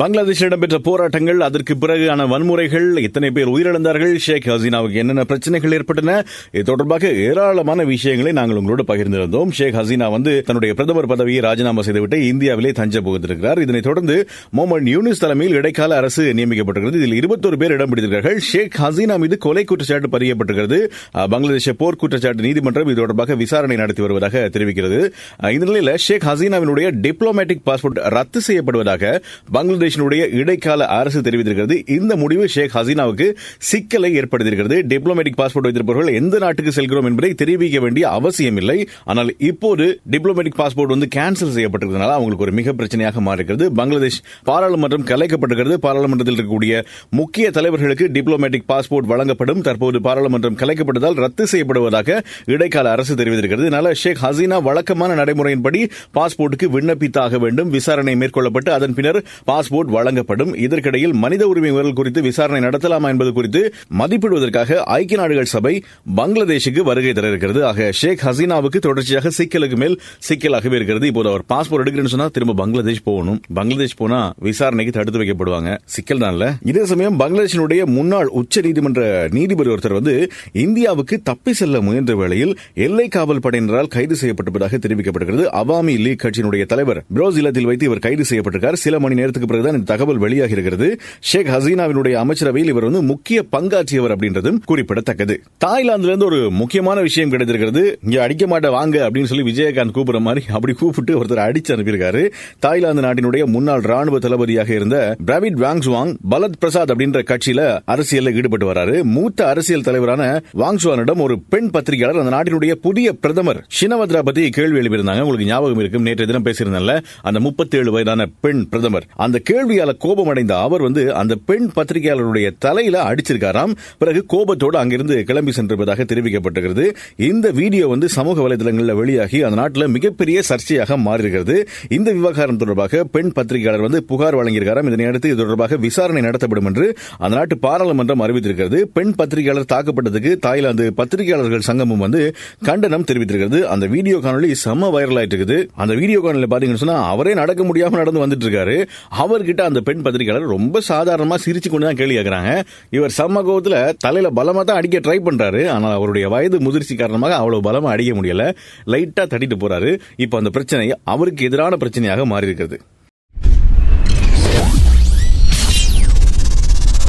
பங்களாதேஷில் இடம்பெற்ற போராட்டங்கள் அதற்கு பிறகான வன்முறைகள் எத்தனை பேர் உயிரிழந்தார்கள் ஷேக் ஹசீனாவுக்கு என்னென்ன பிரச்சனைகள் ஏற்பட்டன இது தொடர்பாக ஏராளமான விஷயங்களை நாங்கள் உங்களோடு பகிர்ந்திருந்தோம். ஷேக் ஹசீனா வந்து தன்னுடைய பிரதமர் பதவியை ராஜினாமா செய்துவிட்டு இந்தியாவிலே தஞ்ச புகுந்திருக்கிறார் இதனைத் தொடர்ந்து மொஹமட் யூனிஸ் தலைமையில் இடைக்கால அரசு நியமிக்கப்பட்டிருக்கிறது. இதில் இருபத்தொரு பேர் இடம் பிடித்திருக்கிறார்கள். ஷேக் ஹசீனா மீது கொலை குற்றச்சாட்டு பதியப்பட்டிருக்கிறது. பங்களாதேஷ் போர் குற்றச்சாட்டு நீதிமன்றம் இது தொடர்பாக விசாரணை நடத்தி வருவதாக தெரிவிக்கிறது. இந்த நிலையில் ஷேக் ஹசீனாவினுடைய டிப்ளோமேட்டிக் பாஸ்போர்ட் ரத்து செய்யப்படுவதாக பங்களாதேஷினுடைய இடைக்கால அரசு தெரிவித்திருக்கிறது. இந்த முடிவு ஷேக் ஹசீனாவுக்கு சிக்கலை ஏற்படுத்தியிருக்கிறது. டிப்ளமேட்டிக் பாஸ்போர்ட் வைத்திருப்பவர்கள் எந்த நாட்டுக்கு செல்கிறோம் என்பதை தெரிவிக்க வேண்டிய அவசியம் இல்லை ஆனால் இப்போது டிப்ளமேட்டிக் பாஸ்போர்ட் வந்து கேன்சல் செய்யப்பட்டிருக்கிறதுனால அவங்களுக்கு ஒரு மிக பிரச்சனையாக மாறுகிறது பங்களாதேஷ் பாராளுமன்றம் கலைக்கப்பட்டிருக்கிறது. பாராளுமன்றத்தில் இருக்கக்கூடிய முக்கிய தலைவர்களுக்கு டிப்ளமேட்டிக் பாஸ்போர்ட் வழங்கப்படும். தற்போது பாராளுமன்றம் கலைக்கப்பட்டதால் ரத்து செய்யப்படுவதாக இடைக்கால அரசு தெரிவித்திருக்கிறது. இதனால ஷேக் ஹசீனா வழக்கமான நடைமுறையின்படி பாஸ்போர்ட்டுக்கு விண்ணப்பித்தாக வேண்டும். விசாரணை மேற்கொள்ளப்பட்டு அதன் பின்னர் பாஸ்போர்ட் வழங்கப்படும். இதற்கிடையில் மனித உரிமை மீறல் குறித்து விசாரணை நடத்தலாமா என்பது குறித்து மதிப்பிடுவதற்காக ஐக்கிய நாடுகள் சபை பங்களாதேஷுக்கு வருகை தர இருக்கிறது ஆக ஷேக் ஹசீனாவுக்கு தொடர்ச்சியாக சிக்கலுக்கு மேல் சிக்கலாகவே இருக்கிறது. இப்போது அவர் பாஸ்போர்ட் எடுக்கிறேன்னு சொன்னா திரும்ப பங்களாதேஷ் போகணும். பங்களாதேஷ் போனா விசாரணைக்கு தடுத்து வைக்கப்படுவாங்க. சிக்கல் தான் இதே சமயம் பங்களாதேஷினுடைய முன்னாள் உச்ச நீதிமன்ற நீதிபதி ஒருத்தர் வந்து இந்தியாவுக்கு தப்பி செல்ல முயன்ற வேளையில் எல்லை காவல் படையினரால் கைது செய்யப்பட்டிருப்பதாக தெரிவிக்கப்படுகிறது. அவாமி லீக் கட்சியினுடைய தலைவர் பிரோஸ் இல்லத்தில் வைத்து இவர் கைது செய்யப்பட்டிருக்கார். சில மணி நேரத்துக்கு பிறகு தான் இந்த தகவல் வெளியாகி இருக்கிறது ஷேக் ஹசீனாவினுடைய அமைச்சரவையில் இவர் வந்து முக்கிய பங்காற்றியவர் அப்படின்றதும் குறிப்பிடத்தக்கது. தாய்லாந்துல இருந்து ஒரு முக்கியமான விஷயம் கிடைத்திருக்கிறது. இங்க அடிக்க மாட்ட வாங்க அப்படின்னு சொல்லி விஜயகாந்த் கூப்பிடுற மாதிரி அப்படி கூப்பிட்டு ஒருத்தர் அடிச்சு அனுப்பியிருக்காரு. தாய்லாந்து நாட்டினுடைய முன்னாள் ராணுவ தளபதியாக இருந்த பிராவிட் வாங்ஸ்வாங் பலத் பிரசாத் அப்படின்ற கட்சியில அரசியலில் ஈடுபட்டு வராரு. மூத்த அரசியல் தலைவரான வாங்ஸ்வானிடம் ஒரு பெண் பத்திரிகையாளர் அந்த நாட்டினுடைய புதிய பிரதமர் ஷினவத்ரா பத்தி கேள்வி எழுப்பியிருந்தாங்க. உங்களுக்கு ஞாபகம் இருக்கும். நேற்று தினம் பேசியிருந்தால அந்த 37 வயதான பெண் பிரதமர். அந்த கேள்வியால கோபம் அடைந்த அவர் வந்து அந்த பெண் பத்திரிகையாளருடைய தலையில அடிச்சிருக்காராம். பிறகு கோபத்தோடு அங்கிருந்து கிளம்பி சென்றிருப்பதாக தெரிவிக்கப்பட்டிருக்கிறது. இந்த வீடியோ வந்து சமூக வலைதளங்களில் வெளியாகி அந்த நாட்டில் மிகப்பெரிய சர்ச்சையாக மாறியிருக்கிறது. இந்த விவகாரம் தொடர்பாக பெண் பத்திரிகையாளர் வந்து புகார் வழங்கியிருக்காராம். இதனையடுத்து இது தொடர்பாக விசாரணை நடத்தப்படும் என்று அந்த நாட்டு பாராளுமன்றம் அறிவித்திருக்கிறது. பெண் பத்திரிகையாளர் தாக்கப்பட்டதுக்கு தாய்லாந்து பத்திரிகையாளர்கள் சங்கமும் வந்து கண்டனம் தெரிவித்திருக்கிறது. அந்த வீடியோ காணொலி செம வைரல் ஆயிட்டு இருக்குது அந்த வீடியோ காணொலி பாத்தீங்கன்னு சொன்னா அவரே நடக்க முடியாம நடந்து வந்துட்டு இருக்காரு. அவர் அவர்கிட்ட அந்த பெண் பத்திரிகையாளர் ரொம்ப சாதாரணமா சிரிச்சு கொண்டு தான் கேள்வி கேட்குறாங்க இவர் சமகோபத்தில் தலையில் தலையில தான் அடிக்க ட்ரை பண்றாரு. ஆனால் அவருடைய வயது முதிர்ச்சி காரணமாக அவ்வளவு பலமா அடிக்க முடியல. லைட்டா தட்டிட்டு போறாரு. இப்ப அந்த பிரச்சனை அவருக்கு எதிரான பிரச்சனையாக மாறி இருக்கிறது